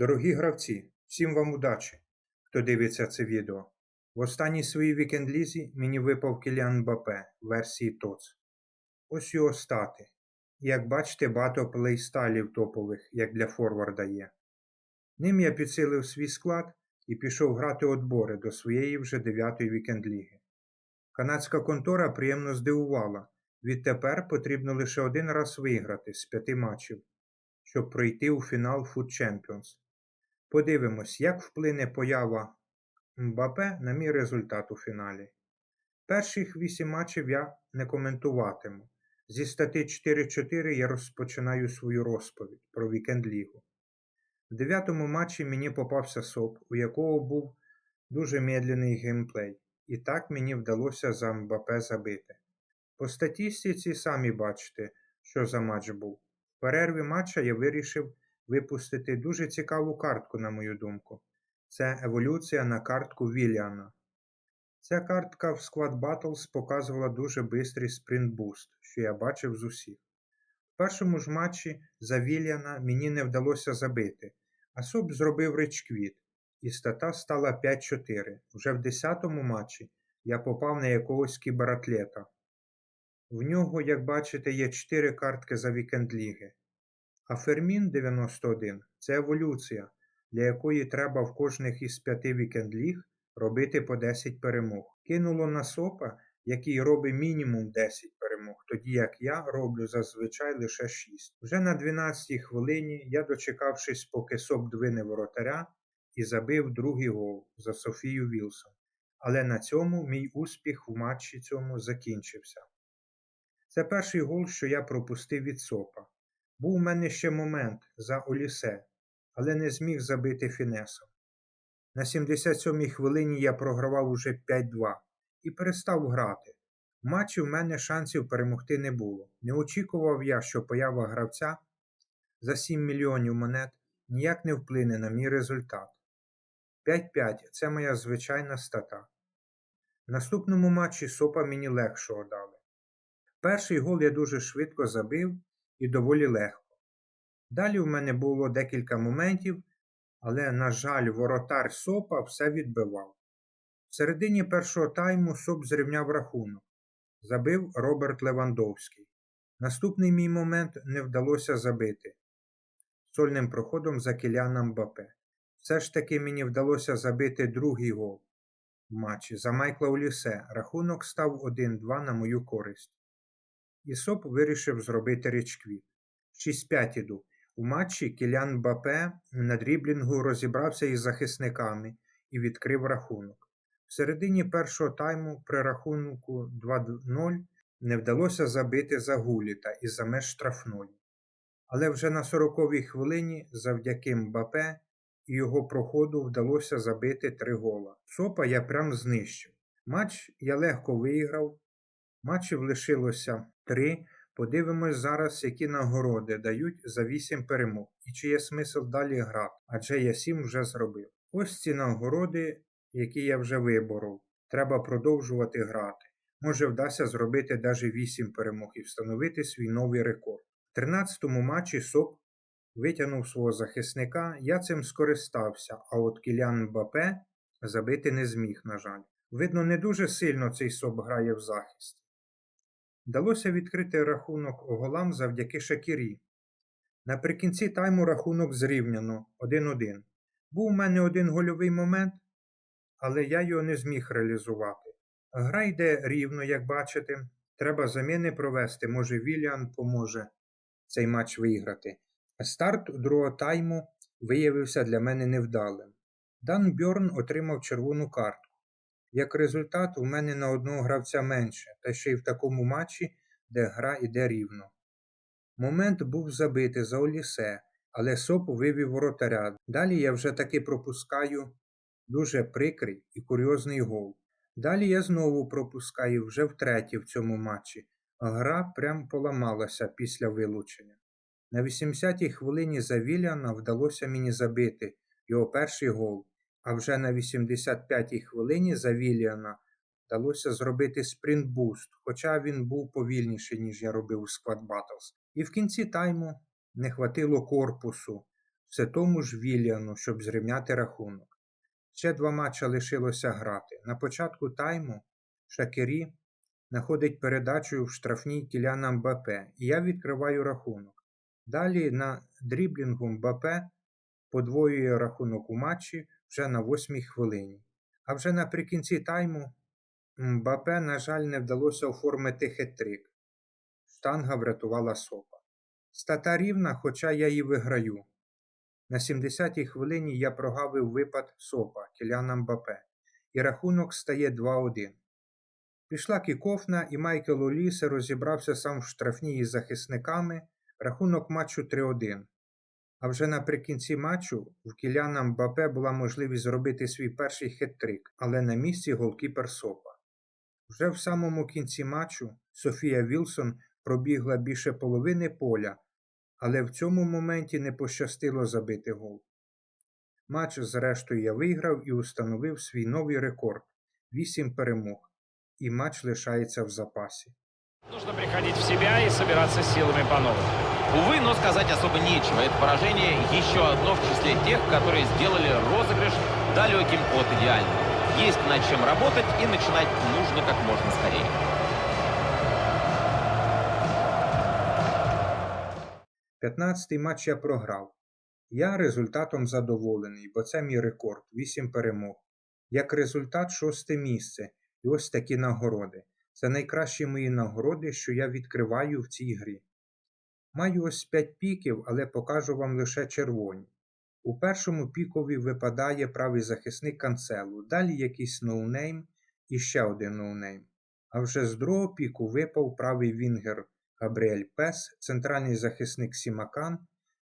Дорогі гравці, всім вам удачі, хто дивиться це відео. В останній своїй вікенд-лізі мені випав Кіліан Мбаппе версії ТОЦ. Ось його стати. Як бачите, багато плейстайлів топових, як для форварда є. Ним я підсилив свій склад і пішов грати отбори до своєї вже дев'ятої вікенд-ліги. Канадська контора приємно здивувала. Відтепер потрібно лише один раз виграти з п'яти матчів, щоб пройти у фінал Food Champions. Подивимось, як вплине поява Мбапе на мій результат у фіналі. Перших вісім матчів я не коментуватиму. Зі статті 4-4 я розпочинаю свою розповідь про вікенд-лігу. В дев'ятому матчі мені попався СОП, у якого був дуже медленний геймплей, і так мені вдалося за Мбапе забити. По статистиці самі бачите, що за матч був. В перерві матча я вирішив випустити дуже цікаву картку, на мою думку. Це еволюція на картку Віліана. Ця картка в Squad Battles показувала дуже бистрий спринт-буст, що я бачив з усіх. В першому ж матчі за Віліана мені не вдалося забити, а Соп зробив речквіт, і стата стала 5-4. Вже в 10-му матчі я попав на якогось кібератлета. В нього, як бачите, є 4 картки за вікенд ліги. А Фермін 91 це еволюція, для якої треба в кожних із п'яти вікенд ліг робити по 10 перемог. Кинуло на сопа, який робить мінімум 10 перемог, тоді як я роблю зазвичай лише 6. Вже на 12-й хвилині я, дочекавшись, поки соп двине воротаря, і забив другий гол за Софію Вілсон. Але на цьому мій успіх в матчі цьому закінчився. Це перший гол, що я пропустив від сопа. Був у мене ще момент за Олісе, але не зміг забити фінесом. На 77-й хвилині я програвав уже 5-2 і перестав грати. В матчі в мене шансів перемогти не було. Не очікував я, що поява гравця за 7 мільйонів монет ніяк не вплине на мій результат. 5-5 це моя звичайна стата. В наступному матчі сопа мені легшого дали. Перший гол я дуже швидко забив і доволі легко. Далі в мене було декілька моментів, але, на жаль, воротар Сопа все відбивав. В середині першого тайму Соп зрівняв рахунок. Забив Роберт Левандовський. Наступний мій момент не вдалося забити сольним проходом за Кіляна Мбапе. Все ж таки мені вдалося забити другий гол в матчі за Майкла Олісе. Рахунок став 1-2 на мою користь. І Соп вирішив зробити річквіт. 6-5 іду. У матчі Кілян Бапе на дріблінгу розібрався із захисниками і відкрив рахунок. В середині першого тайму при рахунку 2-0 не вдалося забити за Гуліта із за меж штрафної. Але вже на 40-й хвилині завдяки Мбапе і його проходу вдалося забити три гола. Сопа я прям знищив. Матч я легко виграв. Матчів лишилося три. Подивимось зараз, які нагороди дають за 8 перемог і чи є смисл далі грати, адже я 7 вже зробив. Ось ці нагороди, які я вже виборов. Треба продовжувати грати. Може вдасться зробити навіть 8 перемог і встановити свій новий рекорд. В 13-му матчі СОП витягнув свого захисника, я цим скористався, а от Кілян Мбапе забити не зміг, на жаль. Видно, не дуже сильно цей СОП грає в захист. Вдалося відкрити рахунок голам завдяки Шакірі. Наприкінці тайму рахунок зрівняно 1-1. Був у мене один гольовий момент, але я його не зміг реалізувати. Гра йде рівно, як бачите. Треба заміни провести, може Віліан поможе цей матч виграти. Старт другого тайму виявився для мене невдалим. Дан Бьорн отримав червону картку. Як результат, у мене на одного гравця менше, та ще й в такому матчі, де гра йде рівно. Момент був забитий за Олісе, але Соп вивів воротаря. Далі я вже таки пропускаю дуже прикрий і курйозний гол. Далі я знову пропускаю вже втретє в цьому матчі. Гра прям поламалася після вилучення. На 80-й хвилині за Віліана вдалося мені забити його перший гол. А вже на 85-й хвилині за Віліана вдалося зробити спринт-буст, хоча він був повільніший, ніж я робив у Squad Battles. І в кінці тайму не хватило корпусу, все тому ж Вільяну, щоб зрівняти рахунок. Ще два матча лишилося грати. На початку тайму Шакері знаходить передачу в штрафній Кіляна Мбапе, і я відкриваю рахунок. Далі на дріблінгу Мбапе подвоює рахунок у матчі вже на восьмій хвилині. А вже наприкінці тайму Мбапе, на жаль, не вдалося оформити хет-трик. Штанга врятувала сопа. Стата рівна, хоча я і виграю. На 70-й хвилині я прогавив випад сопа Кіляна Мбапе, і рахунок стає 2-1. Пішла кікофна, і Майкл Олісе розібрався сам в штрафній із захисниками, рахунок матчу 3-1. А вже наприкінці матчу в Кіляна Мбапе була можливість зробити свій перший хет-трик, але на місці голкіпер Сопа. Вже в самому кінці матчу Софія Вілсон пробігла більше половини поля, але в цьому моменті не пощастило забити гол. Матч, зрештою, я виграв і установив свій новий рекорд 8 перемог, і матч лишається в запасі. Нужно приходить в себя и собираться силами по новой. Увы, но сказать особо нечего. Это поражение еще одно в числе тех, которые сделали розыгрыш далеким от идеального. Есть над чем работать и начинать нужно как можно скорее. П'ятнадцятий матч я програв. Я результатом задоволений, бо це мій рекорд 8 перемог. Як результат, шосте місце. І ось такі нагороди. Це найкращі мої нагороди, що я відкриваю в цій грі. Маю ось 5 піків, але покажу вам лише червоні. У першому пікові випадає правий захисник канцелу, далі якийсь ноунейм і ще один ноунейм. А вже з другого піку випав правий вінгер Габріель Пес, центральний захисник Сімакан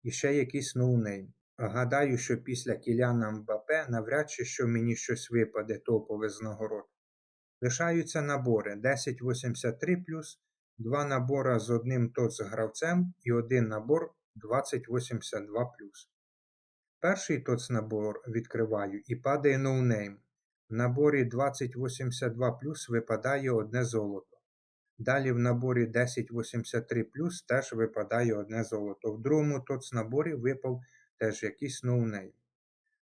і ще якийсь ноунейм. Гадаю, що після Кіляна Мбапе навряд чи що мені щось випаде топове з нагород. Лишаються набори 1083 два набора з одним ТОЦ гравцем і один набор 2082 Перший ТОЦ набор відкриваю і падає ноунейм. В наборі 2082 випадає одне золото. Далі в наборі 1083 теж випадає одне золото. В другому ТОЦ наборі випав теж якийсь ноунейм.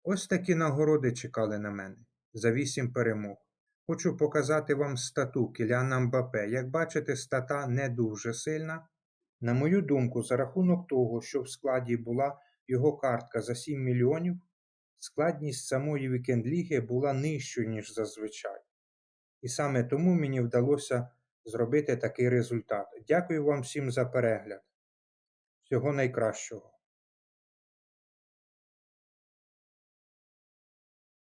Ось такі нагороди чекали на мене за 8 перемог. Хочу показати вам стату Кіляна Мбапе. Як бачите, стата не дуже сильна. На мою думку, за рахунок того, що в складі була його картка за 7 мільйонів, складність самої вікенд-ліги була нижчою, ніж зазвичай. І саме тому мені вдалося зробити такий результат. Дякую вам всім за перегляд. Всього найкращого.